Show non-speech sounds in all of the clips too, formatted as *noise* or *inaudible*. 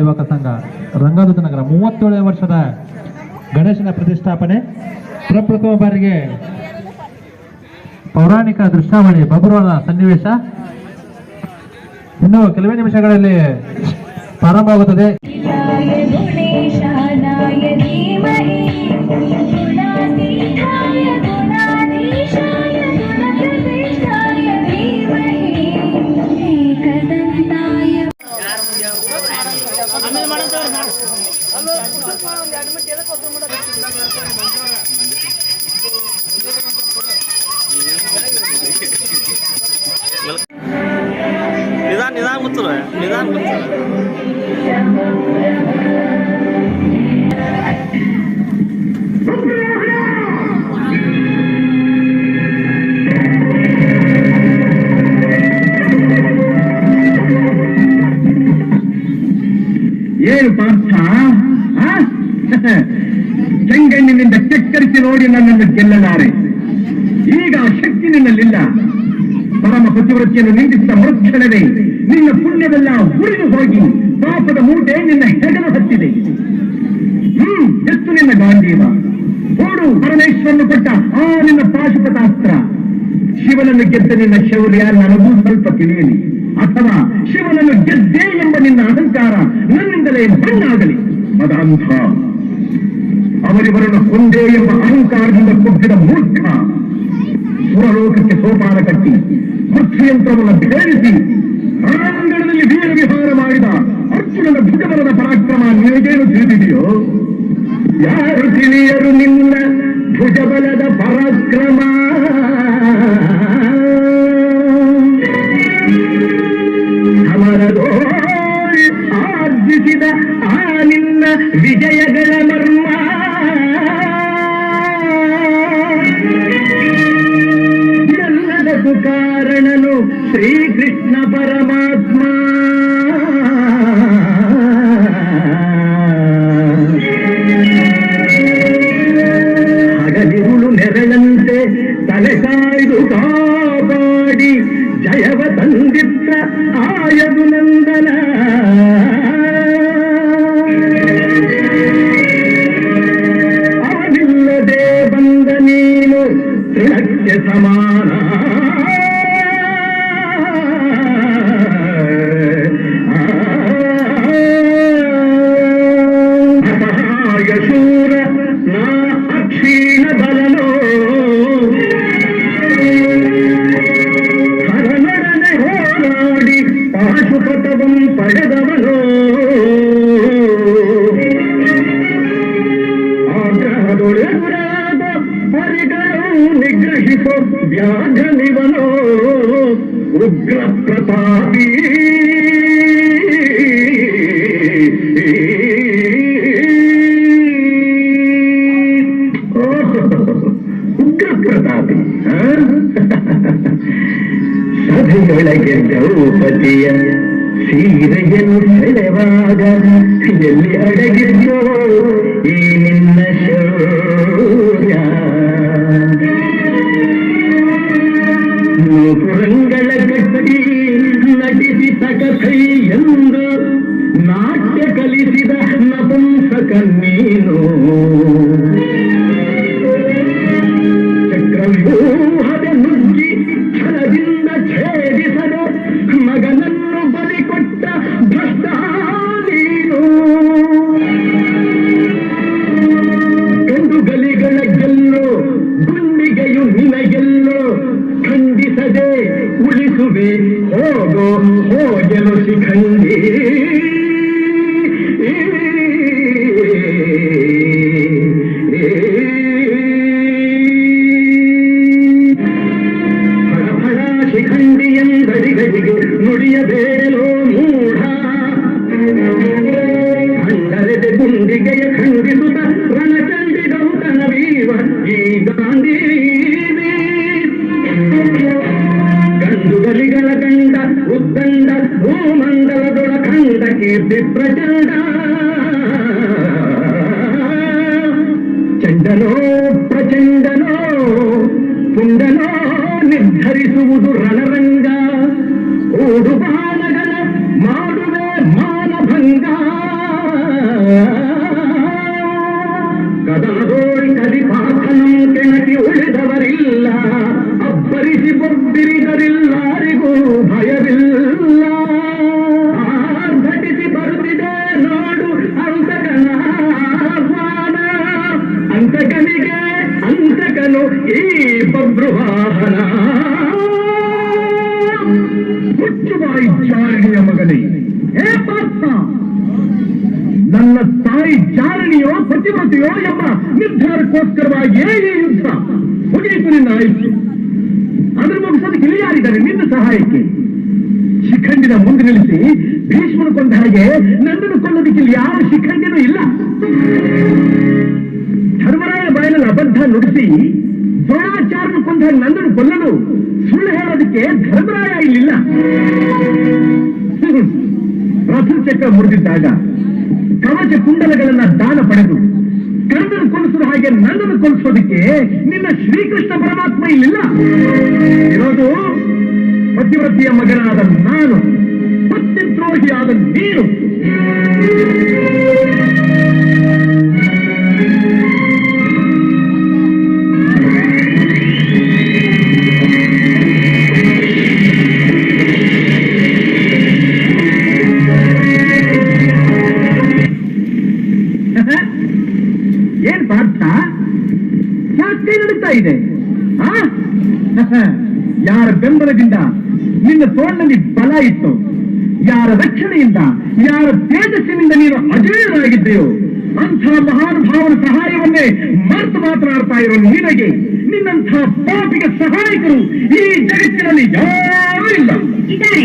ಯುವಕ ಸಂಘ ರಂಗದೂತ ನಗರ, ಮೂವತ್ತೇಳನೇ ವರ್ಷದ ಗಣೇಶನ ಪ್ರತಿಷ್ಠಾಪನೆ. ಪ್ರಪ್ರಥಮ ಬಾರಿಗೆ ಪೌರಾಣಿಕ ದೃಶ್ಯಾವಳಿ ಬಬ್ರುವನ ಸನ್ನಿವೇಶ. ಇನ್ನು ಕೆಲವೇ ನಿಮಿಷಗಳಲ್ಲಿ ಪ್ರಾರಂಭವಾಗುತ್ತದೆ. ನಿಧಾನ ನಿಧಾನ ಮುಚ್ಚರು ನಿಧಾನ ಮುಚ್ಚರು ನೋಡಿ ನನ್ನನ್ನು ಗೆಲ್ಲಲಾರೆ. ಈಗ ಶಕ್ತಿ ನಿನ್ನಲ್ಲಿಲ್ಲ. ಪರಮ ಪ್ರತಿವೃತ್ತಿಯನ್ನು ನಿಂದಿಸಿದ ಮರುಕ್ಷಣವೇ ನಿನ್ನ ಪುಣ್ಯವೆಲ್ಲ ಉರಿದು ಹೋಗಿ ಪಾಪದ ಮೂಟೆ ನಿನ್ನ ಹೆಗಲು ಹತ್ತಿದೆ. ಹ್ಮ್, ಎತ್ತು ನಿನ್ನ ಗಾಂಧೀವ. ಓಡು, ಪರಮೇಶ್ವರನು ಕೊಟ್ಟ ಆ ನಿನ್ನ ಪಾಶುಪತಾಸ್ತ್ರ. ಶಿವನನ್ನು ಗೆದ್ದ ನಿನ್ನ ಶೌರ್ಯ ನನಗೂ ಸ್ವಲ್ಪ ತಿಳಿಯಲಿ. ಅಥವಾ ಶಿವನನ್ನು ಗೆದ್ದೆ ಎಂಬ ನಿನ್ನ ಅಹಂಕಾರ ನನ್ನಿಂದಲೇ ಮಣ್ಣಾಗಲಿ ಮದಾಂಧ. ಅವರಿವರನ್ನು ಕೊಂದೆ ಎಂಬ ಅಹಂಕಾರದಿಂದ ಕುಗ್ಗಿದ ಮೂರ್ಖ ಸುರಲೋಕಕ್ಕೆ ಸೋಪಾನ ಕಟ್ಟಿ, ಮೃತ್ಯುಯಂತ್ರವನ್ನು ಭೇದಿಸಿ ರಣಾಂಗಣದಲ್ಲಿ ವೀರ ವಿಹಾರ ಮಾಡಿದ ಅರ್ಜುನನ ಭುಜಬಲದ ಪರಾಕ್ರಮ ನಿನಗೇನು ತಿಳಿದಿದೆಯೋ? ಯಾರು ತಿಳಿಯರು ನಿನ್ನ ಭುಜಬಲದ ಪರಾಕ್ರಮ? ಅವರದೋ ಆರ್ಜಿಸಿದ ಆ ನಿನ್ನ ವಿಜಯಗಳ ನೆರಳಂತೆ ತಲೆ ಕಾಯ್ದು ಕಾಪಾಡಿ ಜಯವ ತಂದಿತ್ತ ಆಯದು ನಂದನ பாசுபதவும் பழகவனோ? ಕಂಡ ಕೀರ್ತಿ ಪ್ರಚಂಡ ಚಂಡನೋ ಪ್ರಚಂಡನೋ ಪುಂಡನೋ ನಿರ್ಧರಿಸುವುದು ಹುಚ್ಚುಬಾಯಿ ಚಾರಣಿಯ ಮಗನೇ. ಹೇ ಪಾರ್ಥ! ನನ್ನ ತಾಯಿ ಚಾರಣಿಯೋ ಪತಿಮತೆಯೋ ಎಂಬ ನಿರ್ಧಾರಕ್ಕೋಸ್ಕರವಾಗಿ ಈ ಯುದ್ಧ ಮುಗಿಯಿತು ನಿನ್ನ ಆಯ್ತು. ಅದ್ರ ಮುಗಿಸೋದಕ್ಕೆ ಇಲ್ಲಿ ನಿನ್ನ ಸಹಾಯಕ್ಕೆ. ಶಿಖಂಡಿನ ಮುಂದೆ ನಿಲ್ಲಿಸಿ ಭೀಷ್ಮನು ಕೊಂದ ಹಾಗೆ ನನ್ನನ್ನು ಕೊಲ್ಲೋದಕ್ಕೆ ಇಲ್ಲಿ ಯಾವ ಶಿಖಂಡಿನೂ ಇಲ್ಲ. ಧರ್ಮರಾಯ ಬಾಯಲ್ಲಿ ಅಬದ್ಧ ನುಡಿಸಿ ದ್ರೋಣಾಚಾರ್ಯನ ಕೊಂದ ನಂದನು ಕೊಲ್ಲಲು ಸುಳ್ಳು ಹೇಳೋದಕ್ಕೆ ಧರ್ಮರಾಯ ಇಲ್ಲಿಲ್ಲ. ರಥ ಚಕ್ರ ಮುರಿದಿದ್ದಾಗ ಕವಚ ಕುಂಡಲಗಳನ್ನ ದಾನ ಪಡೆದು ಕರ್ಣನ ಕೊಲಿಸಿದ ಹಾಗೆ ನನ್ನನ್ನು ಕೊಲಿಸೋದಕ್ಕೆ ನಿನ್ನ ಶ್ರೀಕೃಷ್ಣ ಪರಮಾತ್ಮ ಇಲ್ಲಿಲ್ಲ. ಇರೋದು ಪತಿವ್ರತಿಯ ಮಗನಾದ ನಾನು, ಪತ್ನಿದ್ರೋಹಿಯಾದ ನೀನು. ಯಾಕೆ ನಡೀತಾ ಇದೆ? *laughs* ಯಾರ ಬೆಂಬಲದಿಂದ ನಿನ್ನ ತೋಳಿನಲ್ಲಿ ಬಲ ಇತ್ತು, ಯಾರ ರಕ್ಷಣೆಯಿಂದ, ಯಾರ ತೇಜಸ್ಸಿನಿಂದ ನೀನು ಅಜೇಯರಾಗಿದ್ದೆಯೋ ಅಂಥ ಮಹಾನುಭಾವನ ಸಹಾಯವನ್ನೇ ಮರೆತು ಮಾತನಾಡ್ತಾ ಇರೋ ನಿನಗೆ ನಿನ್ನಂಥ ಪಾಪಿಗೆ ಸಹಾಯಕರು ಈ ಜಗತ್ತಿನಲ್ಲಿ ಯಾರೂ ಇಲ್ಲ. ಇದ್ದಾರೆ.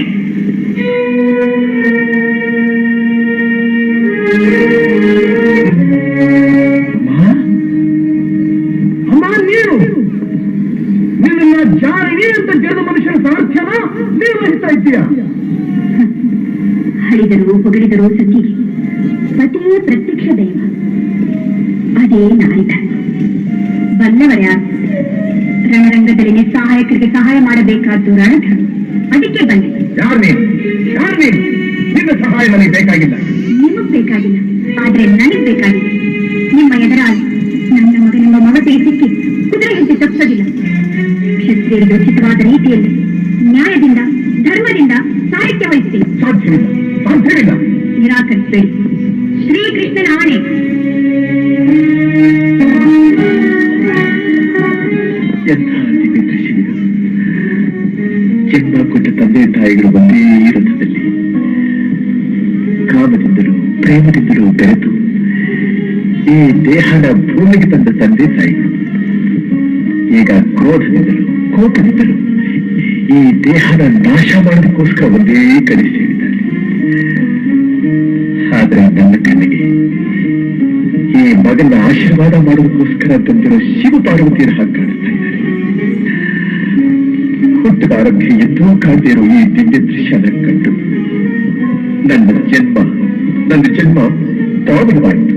ಜಾರಿಣಿ ಅಂತ ಜನ ಮನುಷ್ಯನ ಸಾಮರ್ಥ್ಯನ ನಿರ್ವಹಿಸ್ತಾ ಇದ್ದೀಯ? ಹರಿದರು ಹೊಗಳಿದರು ಸತಿ ಪತಿಯೇ ಪ್ರತ್ಯಕ್ಷ ದೈವ. ಅದೇ ನಾಯಕ. ಬಲ್ಲವರ ರಣರಂಗದಲ್ಲಿ ಸಹಾಯಕರಿಗೆ ಸಹಾಯ ಮಾಡಬೇಕಾದ್ದು ರಣಧರ್ಮ ಅದಕ್ಕೆ ಬಂದೆ. ನಿನ್ನ ಸಹಾಯ ನನಗೆ ಬೇಕಾಗಿಲ್ಲ. ನಿಮಗ್ ಬೇಕಾಗಿಲ್ಲ. ಆದ್ರೆ ನನಗ್ ಬೇಕಾಗಿದೆ ನಿಮ್ಮ ಎದುರಾಗಿ ನನ್ನ ಮಗನೆಂಬ ಮಮತೆ ಸಿಕ್ಕಿ ಕುದುರೆ ಹಿಂದೆ ತಪ್ಪಿಸೋದಿಲ್ಲ ಕ್ಷತ್ರಿಯರಿಗೆ ಉಚಿತವಾದ ರೀತಿಯಲ್ಲಿ ನ್ಯಾಯದಿಂದ ಧರ್ಮದಿಂದ ಸಾಹಿತ್ಯ ವಹಿಸ್ತೀನಿ ಸಾಧ್ಯವಿಲ್ಲ. ಸಾಧ್ಯವಿಲ್ಲ. ನಿರಾಕರಿಸಬೇಡಿ. ಶ್ರೀಕೃಷ್ಣನ ಆನೆ ಜನ್ಮ ಕೊಟ್ಟ ತಂದೆ ತಾಯಿಗಳು ಒಂದೇ ರಥದಲ್ಲಿ ಕಾಮದಿಂದಲೂ ಪ್ರೇಮದಿಂದಲೂ ಬೆರೆತು ಈ ದೇಹದ ಭೂಮಿಗೆ ತಂದ ತಂದೆ ತಾಯಿಗಳು ಈಗ ಕ್ರೋಧದಿಂದಲೂ ಕೋಪದಿಂದಲೂ ಈ ದೇಹದ ನಾಶ ಮಾಡೋದಕ್ಕೋಸ್ಕರ ಒಂದೇ ಕಡೆ ಸೇರಿದ್ದಾರೆ ಆದ್ರೆ ನನ್ನ ಕಣ್ಣಿಗೆ ಈ ಮಗನ ಆಶೀರ್ವಾದ ಮಾಡೋದಕ್ಕೋಸ್ಕರ ತಂದಿರೋ ಶಿವ ಪಾರ್ವತಿಯರ ಹಾಗೆ ಕಾಣಿಸ್ತಾ ಇದ್ದಾರೆ. ಹುಟ್ಟದ ಆರೋಗ್ಯ ಎಂದೂ ಕಾಣದೇ ಈ ದಿವ್ಯ ದೃಶ್ಯನ ಕಂಡು ನನ್ನ ಜನ್ಮ ನನ್ನ ಜನ್ಮ ಪಾವನವಾಯಿತು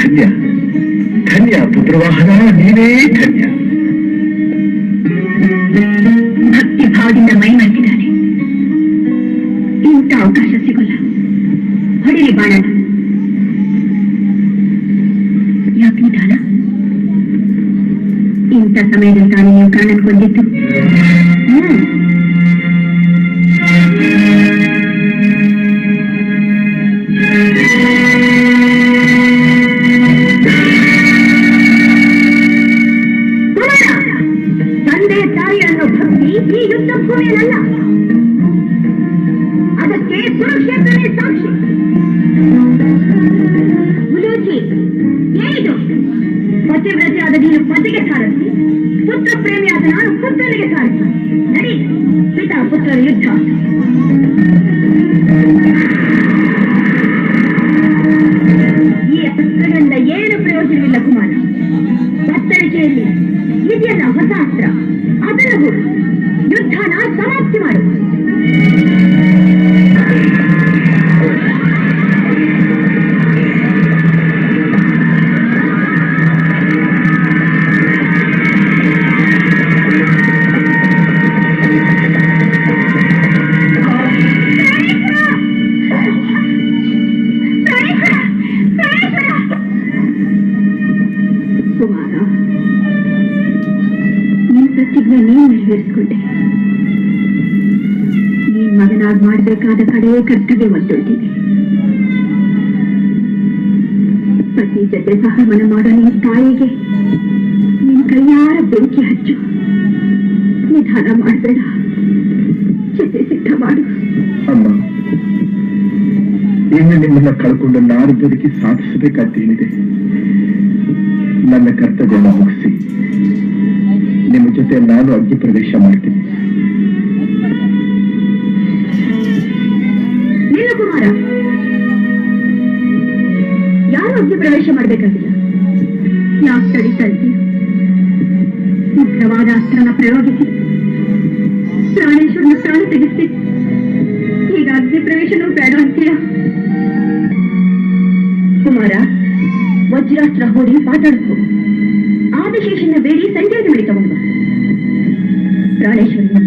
ಧನ್ಯ ಧನ್ಯ ಪುತ್ರವಾಹನ, ನೀನೇ ಧನ್ಯ. ಹೊಡಿಲಿ ಬಾಣನ ಯಾಕೆ ನಿಧಾನ ಇಂಥ ಸಮಯದಲ್ಲಿ ತಾನೇ ನೀವು ಕರ್ಣನ್ ಕೊಂದಿದ್ದು ಹ್ಮ್ ಕುಮಾರ, ನಿನ್ನ ಪ್ರತಿಜ್ಞೆ ನೀನು ನೀನ್ ಮಗನಾಗ್ ಮಾಡಬೇಕಾದ ಕಡೆಯ ಕರ್ತವ್ಯ ಒತ್ತೊಳ್ತೀನಿ ಪತಿ ಜೊತೆ ಸಹಮನ ಮಾಡೋ ನಿನ್ನ ತಾಯಿಗೆ ನಿನ್ ಕೈಯಾರ ಬೆಂಕಿ ಹಚ್ಚು. ನಿಧಾನ ಮಾಡಬೇಡ. ಜೊತೆ ಸಿದ್ಧ ಮಾಡು. ಅಮ್ಮ, ಇನ್ನು ನಿಮ್ಮನ್ನ ಕಳ್ಕೊಂಡು ನಾನು ಬದುಕಿ ಸಾಧಿಸಬೇಕಂತೇನಿದೆ ನನ್ನ ಕರ್ತವ್ಯನ ಮುಗಿಸಿ. ನಿಮ್ಮ ಜೊತೆ ನಾನು ಅಗ್ನಿ ಪ್ರವೇಶ ಮಾಡ್ತೀನಿ. ನೀನು ಕುಮಾರ ಯಾರು ಅಗ್ನಿ ಪ್ರವೇಶ ಮಾಡಬೇಕಾಗಿಲ್ಲ? ಯಾಕೆ ತಡೀತಾ ಇದ್ದೀಯ ಮುಖ್ಯವಾದ ಅಸ್ತ್ರನ ಪ್ರಯೋಗಿಸಿ. ಪ್ರಾಣೇಶ್ವರನ ಪ್ರಾಣ ತೆಗೆಸಿ. ಈಗ ಅಗ್ನಿ ಪ್ರವೇಶನೂ ಬೇಡ ಅಂತೀಯ? ವಜ್ರಾಸ್ತ್ರ ಹೋರಿ ಮಾತಾಡ್ಕೋ ಆದಿಶೇಷನ ಬೇಡಿ ಸಂಜಯನ ಬಳಿ ತಗೊಂಡು ಬಾ. ಪ್ರಾಣೇಶ್ವರನ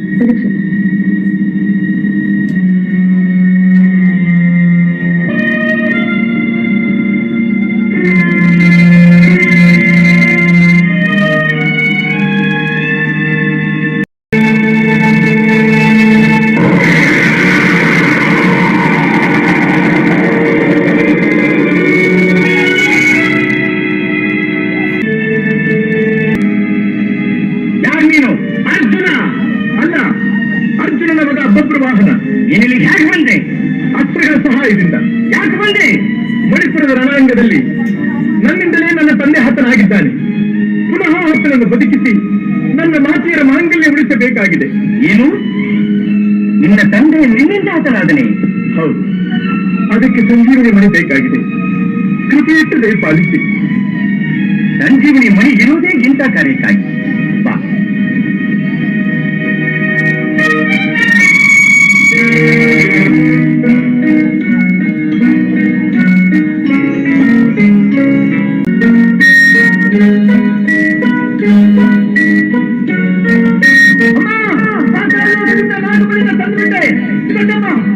ಪುನಃ ಆತನನ್ನು ಬದುಕಿಸಿ ನನ್ನ ಮಾತೆಯರ ಮಾಂಗಲ್ಯ ಉಳಿಸಬೇಕಾಗಿದೆ. ಏನು? ನಿನ್ನ ತಂದೆ ನಿನ್ನಿಂದ ಆತನಾದನೆ. ಹೌದು. ಅದಕ್ಕೆ ಸಂಜೀವನಿ ಮಣಿ ಬೇಕಾಗಿದೆ. ಕೃಪೆಯಿಟ್ಟು ಪಾಲಿಸಿ. ಸಂಜೀವನಿ ಮಣಿ ಇರುವುದೇ ಇಂಥ ಕಾರ್ಯಕ್ಕಾಗಿ. ಬಾ. ಯಾವ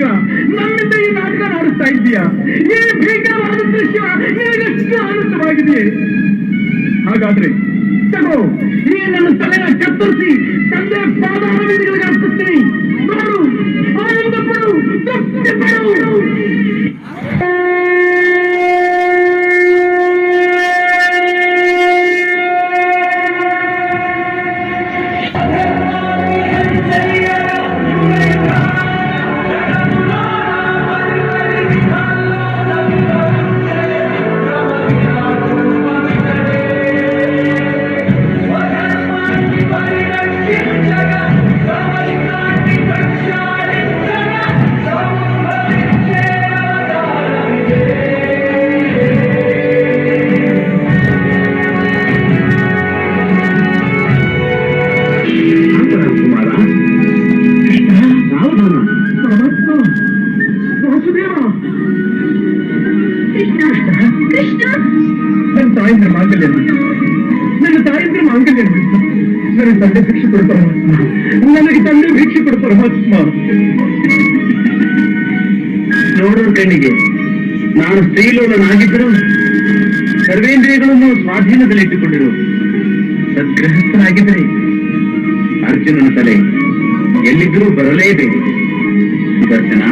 ಸಾಧನೆಗೋಸ್ಕರ ನಮ್ಮಿಂದ ಈ ನಾಟಕ ಆಡಿಸ್ತಾ ಇದೆಯಾ ಈ ಭೀಕರವಾದ ದೃಶ್ಯ ನಿನಗೆಷ್ಟು ಆನಂದವಾಗಿದೆ ಹಾಗಾದ್ರೆ ತಗೋ, ಈ ನನ್ನ ತಲೆಯ ಕತ್ತರಿಸಿ ಮಾಂಗಲ್ಯ ನನ್ನ ತಂದೆ ಭಿಕ್ಷೆ ಕೊಡು ಪರಮಾತ್ಮ ನನಗೆ ತಂದೆ ಭಿಕ್ಷೆ ಕೊಡು ಪರಮಾತ್ಮ ನೋಡು ಕಣ್ಣಿಗೆ ನಾನು ಸ್ತ್ರೀಲೋಲನಾಗಿದ್ದರೂ ಸರ್ವೇಂದ್ರಿಯಗಳನ್ನು ಸ್ವಾಧೀನದಲ್ಲಿಟ್ಟುಕೊಂಡಿರು. ಸದ್ಗೃಹಸ್ಥನಾಗಿದ್ದರೆ ಅರ್ಜುನನ ತಲೆ ಎಲ್ಲಿದ್ದರೂ ಬರಲೇಬೇಕು. ಸುದರ್ಶನ.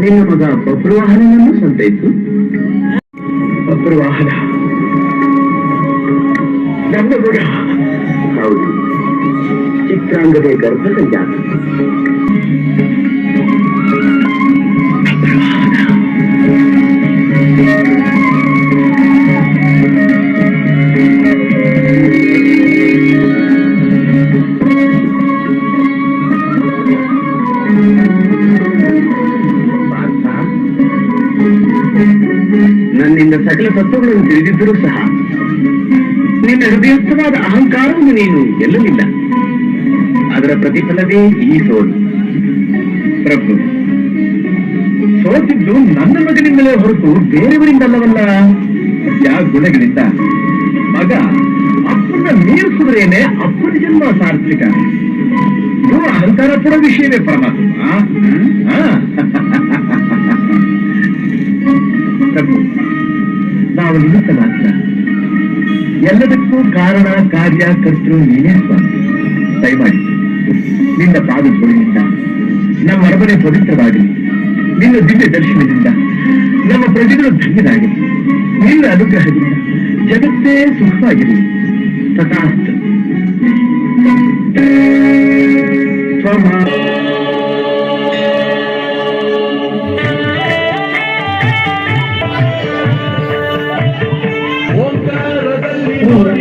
ನಿನ್ನ ಮಗ ಬಬ್ರುವಾಹನನನ್ನು ಸಂತೈಸು ಬಬ್ರುವಾಹನ ನನ್ನ ಮಗ. ಹೌದು. ಚಿತ್ರಾಂಗದ ಗರ್ಭದ ತತ್ವಗಳನ್ನು ತಿಳಿದಿದ್ದರೂ ಸಹ ನಿನ್ನ ಹೃದಯಸ್ಥವಾದ ಅಹಂಕಾರವನ್ನು ನೀನು ಗೆಲ್ಲಲಿಲ್ಲ. ಅದರ ಪ್ರತಿಫಲವೇ ಈ ಸೋಲು. ಪ್ರಭು, ಸೋತಿದ್ದು ನನ್ನ ಮಗನಿಂದಲೇ ಹೊರತು ಬೇರೆಯವರಿಂದಲ್ಲವಲ್ಲ? ಯಾವ ಗುಣಗಳಿಂದ. ಮಗ ಅಪ್ಪನ ಮೀರಿಸಿದ್ರೇನೆ ಅಪ್ಪನ ಜನ್ಮ ಸಾರ್ಥಕ ಇದು ಅಹಂಕಾರ ಪಡೋ ವಿಷಯವೇ ಪರಮಾತ್ಮ? *laughs* ಪ್ರಭು ನಿಮಿತ್ತ ಮಾತ್ರ ಎಲ್ಲದಕ್ಕೂ ಕಾರಣ, ಕಾರ್ಯ, ಕರ್ತೃ ನೀನೇ ಸ್ವಾಮಿ. ದಯಮಾಡಿ, ನಿನ್ನ ಪಾದ ಧೂಳಿನಿಂದ ನಮ್ಮ ಅರಮನೆ ಪವಿತ್ರವಾಗಲಿ ನಿನ್ನ ದಿವ್ಯ ದರ್ಶನದಿಂದ, ನಮ್ಮ ಪ್ರಜೆಗಳು ಧನ್ಯರಾಗಲಿ ನಿನ್ನ ಅನುಗ್ರಹದಿಂದ ಜಗತ್ತೇ ಸುಖವಾಗಿರಲಿ ತಥಾಸ್ತು.